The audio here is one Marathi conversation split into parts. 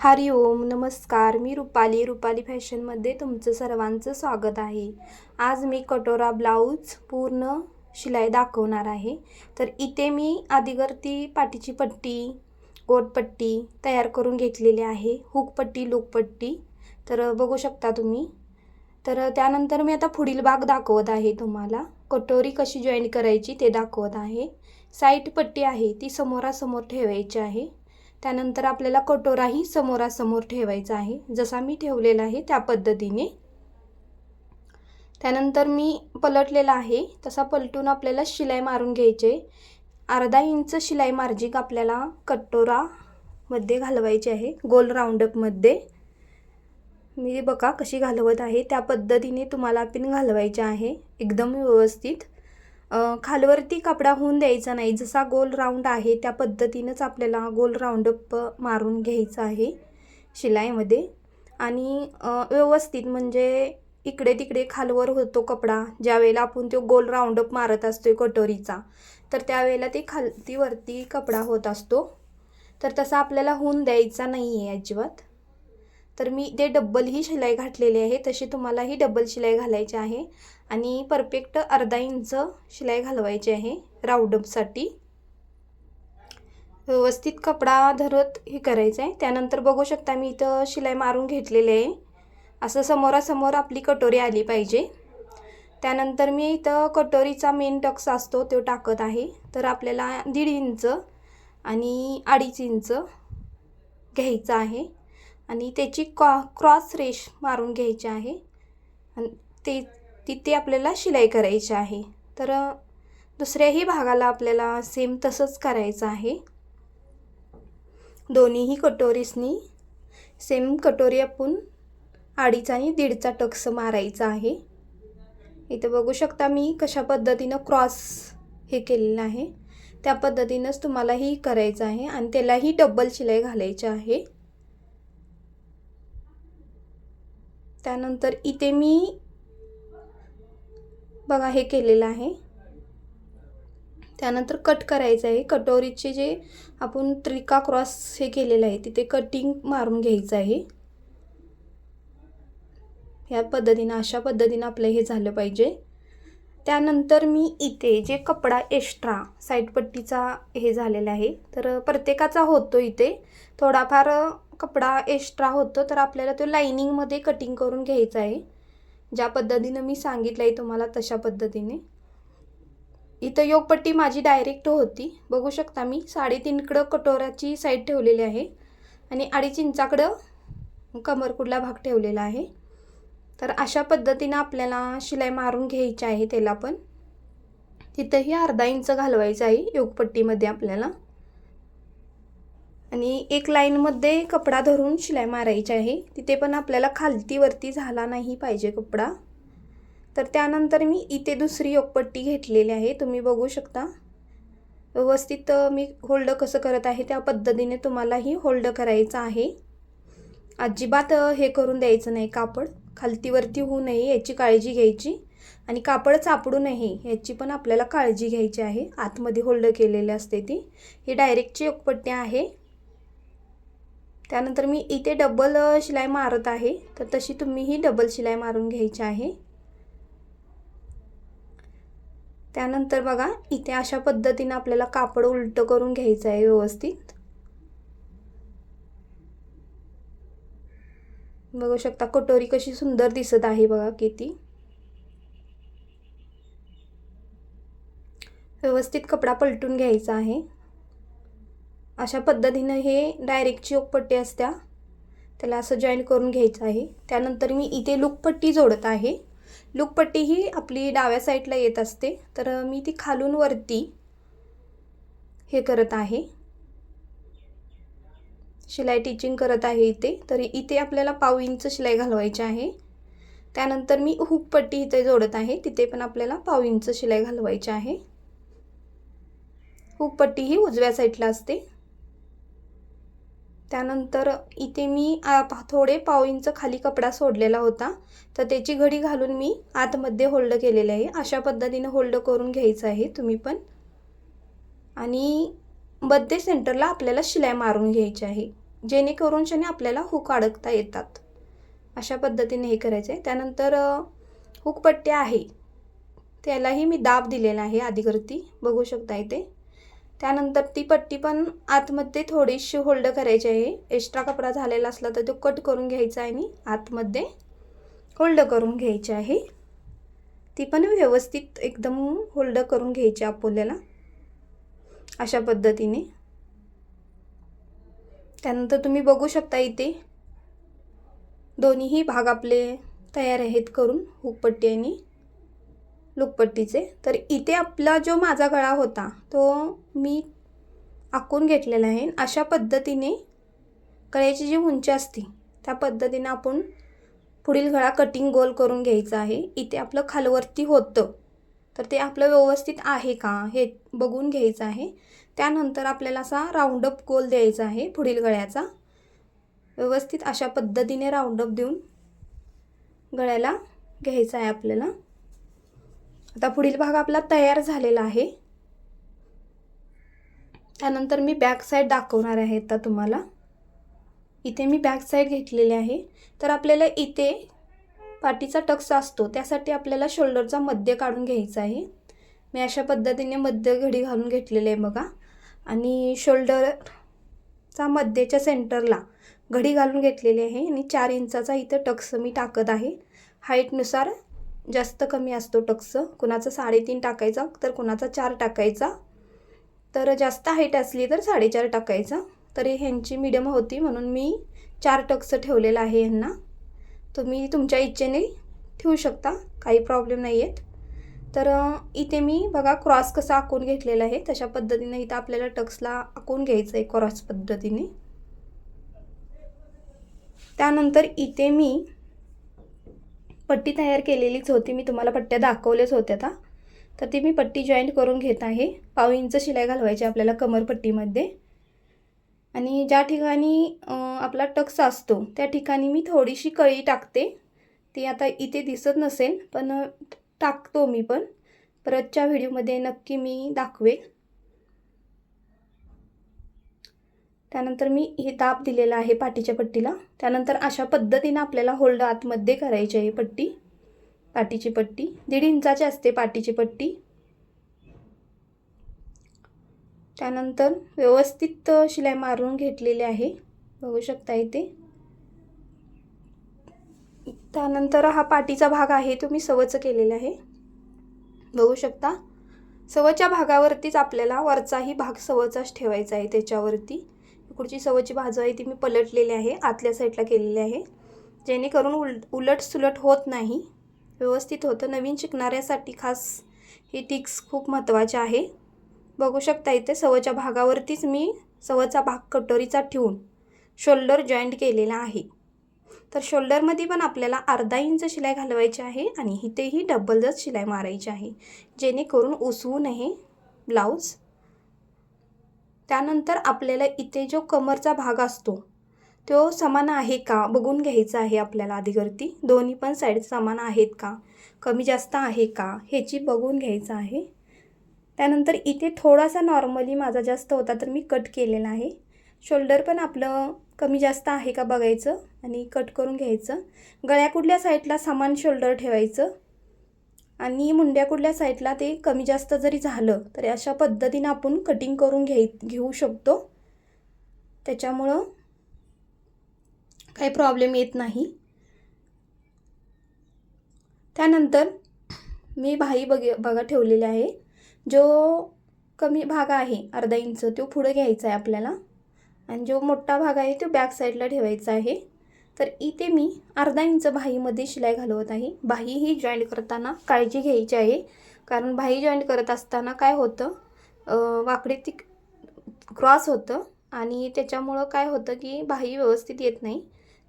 हरि ओम नमस्कार. मी रुपाली रुपाली फॅशनमध्ये तुमचं सर्वांचं स्वागत आहे. आज मी कटोरा ब्लाऊज पूर्ण शिलाई दाखवणार आहे. तर इथे मी आधीवरती पाठीची पट्टी गोटपट्टी तयार करून घेतलेली आहे. हुकपट्टी लुकपट्टी तर बघू शकता तुम्ही. तर त्यानंतर मी आता पुढील भाग दाखवत आहे तुम्हाला. कटोरी कशी जॉईन करायची ते दाखवत आहे. साईट पट्टी आहे ती समोरासमोर ठेवायची आहे. त्यानंतर आपल्याला कटोराही समोरासमोर ठेवायचा आहे. जसा मी ठेवलेला आहे त्या पद्धतीने. त्यानंतर मी पलटलेला आहे. तसा पलटून आपल्याला शिलाई मारून घ्यायचे अर्धा इंच शिलाई मार्जिक आपल्याला कटोरामध्ये घालवायची आहे. गोल राऊंडअपमध्ये मी बघा कशी घालवत आहे. त्या पद्धतीने तुम्हाला पिन घालवायचे आहे. एकदम व्यवस्थित. खालवरती कपडा होऊन द्यायचा नाही. जसा गोल राऊंड आहे त्या पद्धतीनंच आपल्याला गोल राऊंडअप मारून घ्यायचं आहे शिलाईमध्ये. आणि व्यवस्थित म्हणजे इकडे तिकडे खालवर होतो कपडा. ज्यावेळेला आपण तो गोल राऊंडअप मारत असतो कटोरीचा तर त्यावेळेला ते खालतीवरती कपडा होत असतो. तर तसा आपल्याला होऊन द्यायचा नाही आहे अजिबात. तर मी ते डब्बल ही शिलाई घातलेली आहे तशी तुम्हालाही डबल शिलाई घालायची आहे. आणि परफेक्ट अर्धा इंच शिलाई घालवायची आहे राऊंडअपसाठी व्यवस्थित कपडा धरत हे करायचं आहे त्यानंतर बघू शकता मी इथं शिलाई मारून घेतलेली आहे. असं समोरासमोर आपली कटोरी आली पाहिजे. त्यानंतर मी इथं कटोरीचा मेन टक्स असतो तो टाकत आहे. तर आपल्याला दीड इंच आणि अडीच इंच घ्यायचं आहे. आणि त्याची कॉ क्रॉस रेश मारून घ्यायची आहे. आणि ते तिथे आपल्याला शिलाई करायची आहे. तर दुसऱ्याही भागाला आपल्याला सेम तसंच करायचं आहे. दोन्हीही कटोरीसनी सेम कटोरी आपण अडीच आणि दीडचा टक्स मारायचा आहे. इथं बघू शकता मी कशा पद्धतीनं क्रॉस हे केलेलं आहे. त्या पद्धतीनंच तुम्हालाही करायचं आहे आणि त्यालाही डबल शिलाई घालायची आहे. त्यानंतर इथे मी बघा हे केलेलं आहे. त्यानंतर कट करायचं आहे. कटोरीचे जे आपण त्रिका क्रॉस हे केलेलं आहे तिथे कटिंग मारून घ्यायचं आहे. ह्या पद्धतीनं अशा पद्धतीनं आपलं हे झालं पाहिजे. त्यानंतर मी इथे जे कपडा एक्स्ट्रा साईडपट्टीचा हे झालेला आहे तर प्रत्येकाचा होतो इथे. थोडाफार कपडा एक्स्ट्रा होतो तर आपल्याला तो लाईनिंगमध्ये कटिंग करून घ्यायचा आहे. ज्या पद्धतीनं मी सांगितलं आहे तुम्हाला तशा पद्धतीने. इथं योगपट्टी माझी डायरेक्ट होती. बघू शकता मी साडेतीनकडं कटोऱ्याची साईड ठेवलेली आहे. आणि अडीच इंचाकडं कमरकुडला भाग ठेवलेला आहे. तर अशा पद्धतीनं आपल्याला शिलाई मारून घ्यायची आहे त्याला पण. तिथंही अर्धा इंच घालवायचं आहे योगपट्टीमध्ये आपल्याला. आणि एक लाईनमध्ये कपडा धरून शिलाई मारायची आहे. तिथे पण आपल्याला खालतीवरती झाला नाही पाहिजे कपडा. तर त्यानंतर मी इथे दुसरी योगपट्टी घेतलेली आहे. तुम्ही बघू शकता. व्यवस्थित मी होल्ड कसं करत आहे त्या पद्धतीने तुम्हालाही होल्ड करायचं आहे. अजिबात हे करून द्यायचं नाही कापड. खालतीवरती होऊ नये याची काळजी घ्यायची. आणि कापड चापडू नये याची पण आपल्याला काळजी घ्यायची आहे. आतमध्ये होल्ड केलेले असते ती. ही डायरेक्टची योगपट्टी आहे. त्यानंतर मी इथे डबल शिलाई मारत आहे. तर तशी तुम्हीही डबल शिलाई मारून घ्यायची आहे. त्यानंतर बघा इथे अशा पद्धतीनं आपल्याला कापड उलटं करून घ्यायचं आहे व्यवस्थित. बघू शकता कटोरी कशी सुंदर दिसत आहे बघा किती. व्यवस्थित कपडा पलटून घ्यायचा आहे. अशा पद्धतीनं हे डायरेक्टची ओकपट्टी असत्या. त्याला असं जॉईन करून घ्यायचं आहे. त्यानंतर मी इथे लुकपट्टी जोडत आहे. लुकपट्टी ही आपली डाव्या साईडला येत असते. तर मी ती खालून वरती हे करत आहे. शिलाई टिचिंग करत आहे इथे. तर इथे आपल्याला पाव इंच शिलाई घालवायची आहे. त्यानंतर मी हुकपट्टी इथे जोडत आहे. तिथे पण आपल्याला पाव इंच शिलाई घालवायची आहे. हुकपट्टी ही उजव्या साईडला असते. त्यानंतर इथे मी थोडे पाव इंच खाली कपडा सोडलेला होता. तर त्याची घडी घालून मी आतमध्ये होल्ड केलेले आहे. अशा पद्धतीने होल्ड करून घ्यायचं आहे. तुम्ही पण. आणि बड्डे सेंटरला आपल्याला शिलाई मारून घ्यायची आहे. जेणेकरून शनी आपल्याला हुक अडकता येतात. अशा पद्धतीने हे करायचं आहे त्यानंतर अ, हुकपट्टी आहे. त्यालाही मी दाब दिलेला आहे आधीकरती बघू शकता इथे. त्यानंतर ती पट्टी पण आतमध्ये थोडीशी होल्ड करायची आहे. एक्स्ट्रा कपडा झालेला असला तर तो कट करून घ्यायचा आहे आणि आतमध्ये होल्ड करून घ्यायची आहे. ती पण व्यवस्थित एकदम होल्ड करून घ्यायची आपल्याला. अशा पद्धतीने. त्यानंतर तुम्ही बघू शकता इथे दोन्हीही भाग आपले तयार आहेत करून हुकपट्टी आणि लुकपट्टीचे. तर इथे आपला जो माझा गळा होता तो मी आखून घेतलेला आहे अशा पद्धतीने गळ्याची जी उंची असते त्या पद्धतीने आपण पुढील गळा कटिंग गोल करून घ्यायचा आहे. इथे आपलं खालवरती होतं. तर ते आपलं व्यवस्थित आहे का हे बघून घ्यायचं आहे. त्यानंतर आपल्याला असा राऊंडअप गोल द्यायचा आहे पुढील गळ्याचा. व्यवस्थित अशा पद्धतीने राऊंडअप देऊन गळ्याला घ्यायचा आहे आपल्याला. आता पुढील भाग आपला तयार झालेला आहे. त्यानंतर मी बॅक साईड दाखवणार आहे आता तुम्हाला. इथे मी बॅक साईड घेतलेली आहे. तर आपल्याला इथे पाठीचा टक्स असतो. त्यासाठी आपल्याला शोल्डरचा मध्य काढून घ्यायचा आहे. मी अशा पद्धतीने मध्य घडी घालून घेतलेले आहे बघा. आणि शोल्डरचा मध्येच्या सेंटरला घडी घालून घेतलेली आहे. आणि चार इंचाचा इथं टक्स मी टाकत आहे. हाईटनुसार जास्त कमी असतो टक्स. कुणाचा साडेतीन टाकायचा तर कुणाचा चार टाकायचा. तर जास्त हाईट असली तर साडेचार टाकायचा. तरी ह्यांची मिडियम होती म्हणून मी चार टक्स ठेवलेलं आहे ह्यांना तुम्ही तुमच्या इच्छेने ठेवू शकता काही प्रॉब्लेम नाही आहेत तर इथे मी बघा क्रॉस कसा आखून घेतलेला आहे. तशा पद्धतीने इथं आपल्याला टक्सला आखून घ्यायचं आहे क्रॉस पद्धतीने. त्यानंतर इथे मी पट्टी तयार केलेलीच होती. मी तुम्हाला पट्ट्या दाखवल्याच होत्या आता तर ती मी पट्टी जॉईंट करून घेत आहे. पाव इंच शिलाई घालवायची आपल्याला कमरपट्टीमध्ये आणि ज्या ठिकाणी आपला टक्स असतो त्या ठिकाणी मी थोडीशी कळी टाकते. ती आता इथे दिसत नसेल पण टाकतो मी पण. परतच्या व्हिडिओमध्ये नक्की मी दाखवेल. त्यानंतर मी हे दाब दिलेला आहे पाठीच्या पट्टीला. त्यानंतर अशा पद्धतीनं आपल्याला होल्ड आतमध्ये करायची आहे पट्टी. पाठीची पट्टी. दीड इंचाची असते पाठीची पट्टी. त्यानंतर व्यवस्थित शिलाई मारून घेतलेली आहे. बघू शकता इथे. त्यानंतर हा पाठीचा भाग आहे तो मी सवचं केलेला आहे. बघू शकता. सवच्या भागावरतीच आपल्याला वरचाही भाग सवचाच ठेवायचा आहे त्याच्यावरती. पुढची सवची बाजू आहे ती मी पलटलेली आहे आतल्या साईडला केलेली आहे. जेणेकरून उल उलट सुलट होत नाही व्यवस्थित होतं. नवीन शिकणाऱ्यासाठी खास ही टिक्स खूप महत्त्वाची आहे. बघू शकता इथे सवच्या भागावरतीच मी सवचा भाग कटोरीचा ठेवून शोल्डर जॉईंट केलेला आहे. तर शोल्डरमध्ये पण आपल्याला अर्धा इंच शिलाई घालवायची आहे आणि इथेही डबलच शिलाई मारायची आहे. जेणेकरून उसवू नये ब्लाऊज. त्यानंतर आपल्याला इथे जो कमरचा भाग असतो तो समान आहे का? बघून घ्यायचा आहे आपल्याला आधीवरती दोन्ही पण साईड समान आहेत का? कमी जास्त आहे का? ह्याची बघून घ्यायचं आहे. त्यानंतर इथे थोडासा नॉर्मली माझा जास्त होता तर मी कट केलेला आहे. शोल्डर पण आपलं कमी जास्त आहे का बघायचं आणि कट करून घ्यायचं. गळ्या कुठल्या साईडला समान शोल्डर ठेवायचं? आणि मुंड्या कुठल्या साईडला ते कमी जास्त जरी झालं तरी अशा पद्धतीनं आपण कटिंग करून घ्याय घेऊ शकतो. त्याच्यामुळं काही प्रॉब्लेम येत नाही. त्यानंतर मी भाई बघ बघा ठेवलेले आहे. जो कमी भाग आहे अर्धा इंच तो पुढं घ्यायचा आहे आपल्याला. आणि जो मोठा भाग आहे तो बॅक साईडला ठेवायचा आहे. तर इथे मी अर्धा इंच भाईमध्ये शिलाई घालवत आहे. बाही ही जॉईंट करताना काळजी घ्यायची आहे. कारण बाही जॉईंट करत असताना काय होतं? वाकडी वाकडे ती क्रॉस होतं. आणि त्याच्यामुळं काय होतं की बाही व्यवस्थित येत नाही.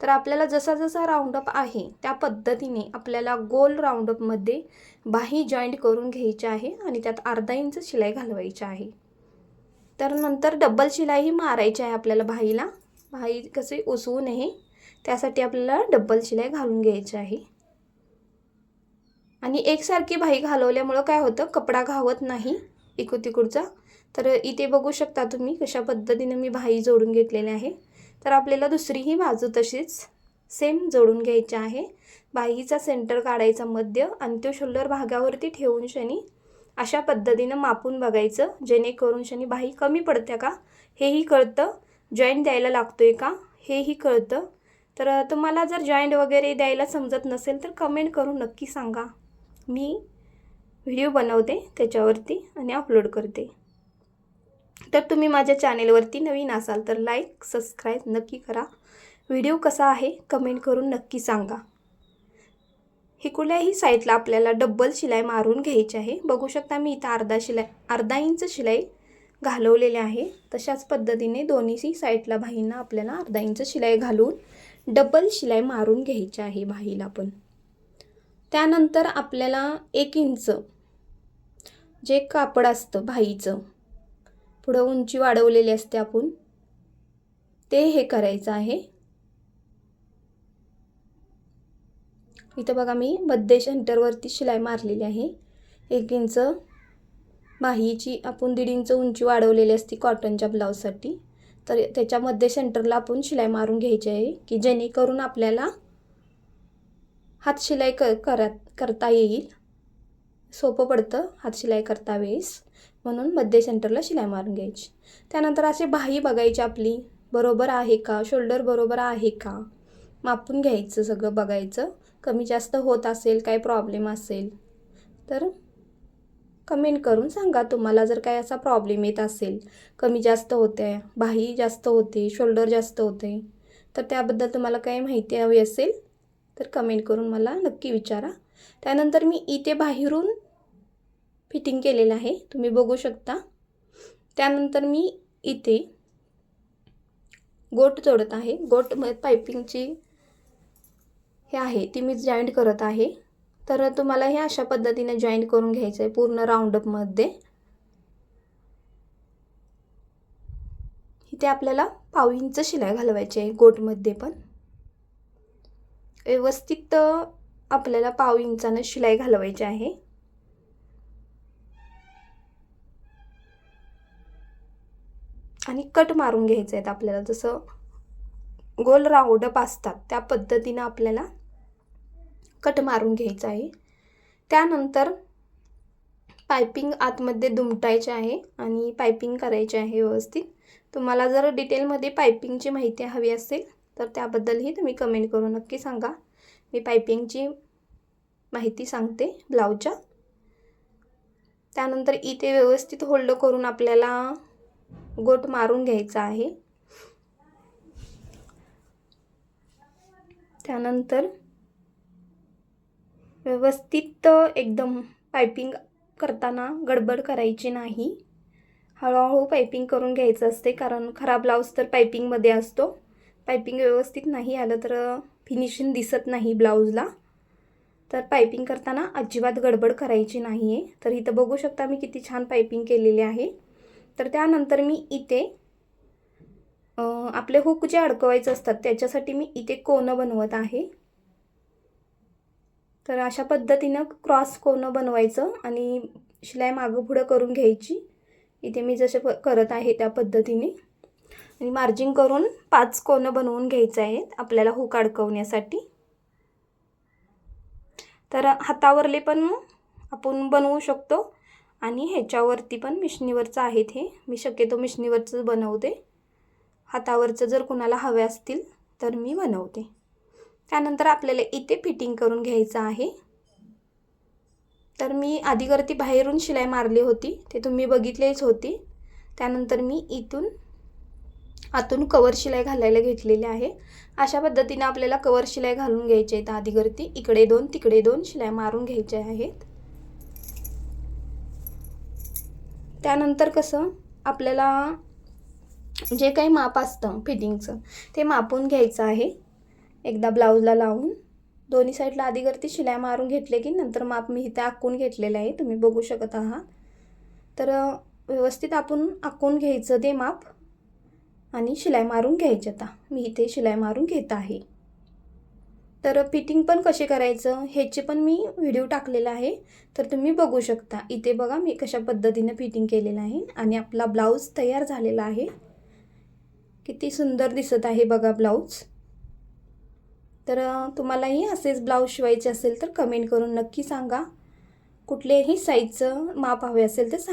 तर आपल्याला जसा जसा राऊंडअप आहे त्या पद्धतीने आपल्याला गोल राऊंडअपमध्ये बाही जॉईंट करून घ्यायची आहे आणि त्यात अर्धा इंच शिलाई घालवायची आहे. तर नंतर डबल शिलाई मारायची आहे आपल्याला बाहीला बाही कसे उसवू नये. त्यासाठी आपल्याला डब्बल शिलाई घालून घ्यायची आहे. आणि एकसारखी भाई घालवल्यामुळं काय होतं कपडा घावत नाही इकूड तिकडचा तर इथे बघू शकता तुम्ही कशा पद्धतीने मी भाई जोडून घेतलेले आहे. तर आपल्याला दुसरीही बाजू तशीच सेम जोडून घ्यायची आहे. बाहीचा सेंटर काढायचा मध्य आणि तो शोल्डर भागावरती ठेवून शनी अशा पद्धतीनं मापून बघायचं जेणेकरून शनी बाही कमी पडत्या का? हेही कळतं. जॉईंट द्यायला लागतो आहे का? हेही कळतं. तर तुम्हाला जर जॉईंट वगैरे द्यायला समजत नसेल तर कमेंट करून नक्की सांगा. मी व्हिडिओ बनवते त्याच्यावरती आणि अपलोड करते. तर तुम्ही माझ्या चॅनेलवरती नवीन असाल तर लाईक सबस्क्राईब नक्की करा. व्हिडिओ कसा आहे कमेंट करून नक्की सांगा. हे कुठल्याही साईडला आपल्याला डब्बल शिलाई मारून घ्यायची आहे. बघू शकता मी इथं अर्धा शिलाई अर्धा इंच शिलाई घालवलेले आहे. तशाच पद्धतीने दोन्हीही साईडला बाहींना आपल्याला अर्धा इंच शिलाई घालून डबल शिलाई मारून घ्यायची आहे बाहीला पण. त्यानंतर आपल्याला एक इंच जे कापड असतं भाईचं पुढं उंची वाढवलेली असते आपण ते हे करायचं आहे. इथं बघा मी मध्य सेंटरवरती शिलाई मारलेली आहे. एक इंच. बाहीची आपण दीड इंच उंची वाढवलेली असते कॉटनच्या ब्लाऊजसाठी तर त्याच्यामध्ये सेंटरला आपण शिलाई मारून घ्यायची आहे की जेणेकरून आपल्याला हात शिलाई क करा करता येईल. सोपं पडतं हात शिलाई करता वेळेस. म्हणून मध्य सेंटरला शिलाई मारून घ्यायची. त्यानंतर असे बाही बघायची आपली. बरोबर आहे का? शोल्डर बरोबर आहे का? मापून घ्यायचं सगळं बघायचं. कमी जास्त होत असेल काही प्रॉब्लेम असेल तर कमेंट करून सांगा तुम्हाला जर काय असा प्रॉब्लेम येत असेल. कमी जास्त होते बाही जास्त होते शोल्डर जास्त होते. तर त्याबद्दल तुम्हाला काही माहिती हवी असेल तर कमेंट करून मला नक्की विचारा. त्यानंतर मी इथे बाहेरून फिटिंग केलेलं आहे तुम्ही बघू शकता. त्यानंतर मी इथे गोट जोडत आहे. गोट पायपिंगची हे आहे ती मी जॉईंट करत आहे. तर तुम्हाला हे अशा पद्धतीने जॉईन करून घ्यायचं आहे पूर्ण राऊंडअपमध्ये इथे आपल्याला पाव इंच शिलाई घालवायची आहे गोटमध्ये पण. व्यवस्थित आपल्याला पाव इंचानं शिलाई घालवायची आहे. आणि कट मारून घ्यायचे आहेत आपल्याला जसं गोल राऊंडअप असतात त्या पद्धतीनं आपल्याला कट मारून घ्यायचं आहे. त्यानंतर पायपिंग आतमध्ये दुमटायचे आहे आणि पायपिंग करायचे आहे व्यवस्थित. तुम्हाला जर डिटेलमध्ये पायपिंगची माहिती हवी असेल तर त्याबद्दलही तुम्ही कमेंट करून नक्की सांगा. मी पायपिंगची माहिती सांगते ब्लाऊजच्या. त्यानंतर इथे व्यवस्थित होल्ड करून आपल्याला गोट मारून घ्यायचा आहे. त्यानंतर व्यवस्थित एकदम पायपिंग करताना गडबड करायची नाही. हळूहळू पायपिंग करून घ्यायचं असते कारण खराब ब्लाऊज तर पायपिंगमध्ये असतो. पायपिंग व्यवस्थित नाही आलं तर फिनिशिंग दिसत नाही ब्लाऊजला तर पायपिंग करताना अजिबात गडबड करायची नाही आहे तर इथं बघू शकता मी किती छान पायपिंग केलेली आहे. तर त्यानंतर मी इथे आपले हुक जे अडकवायचे असतात त्याच्यासाठी मी इथे कोनं बनवत आहे? तर अशा पद्धतीनं क्रॉस कोनं बनवायचं आणि शिलाई मागं पुढं करून घ्यायची. इथे मी जसे प करत आहे त्या पद्धतीने. आणि मार्जिंग करून पाच कोनं बनवून घ्यायचं आहेत आपल्याला हुक अडकवण्यासाठी. तर हातावरले पण आपण बनवू शकतो आणि ह्याच्यावरती पण मिशनीवरचं आहेत हे. मी शक्यतो मिशनीवरचं बनवते. हातावरचं जर कुणाला हवे असतील तर मी बनवते. त्यानंतर आपल्याला इथे फिटिंग करून घ्यायचं आहे. तर मी आधीवरती बाहेरून शिलाई मारली होती ते तुम्ही बघितलेच होती. त्यानंतर मी इथून आतून कवर शिलाई घालायला घेतलेली आहे. अशा पद्धतीने आपल्याला कवर शिलाई घालून घ्यायची आहेत आधीवरती इकडे दोन तिकडे दोन शिलाई मारून घ्यायचे आहेत. त्यानंतर कसं आपल्याला जे काही माप असतं फिटिंगचं ते मापून घ्यायचं आहे. एकदा ब्लाऊजला लावून दोन्ही साईडला आधीवरती शिलाई मारून घेतले की नंतर माप मी इथे आखून घेतलेलं आहे. तुम्ही बघू शकत आहात. तर व्यवस्थित आपण आखून घ्यायचं ते माप आणि शिलाई मारून घ्यायची आता. मी इथे शिलाई मारून घेत आहे. तर फिटिंग पण कसे करायचं ह्याचे पण मी व्हिडिओ टाकलेला आहे. तर तुम्ही बघू शकता. इथे बघा मी कशा पद्धतीनं फिटिंग केलेलं आहे आणि आपला ब्लाऊज तयार झालेला आहे. किती सुंदर दिसत आहे बघा ब्लाऊज. तर तुम्हालाही असेच ब्लाऊज शिवायचे असेल तर कमेंट करून नक्की सांगा. कुठलेही साईजचं माप हवे असेल तर सांगा.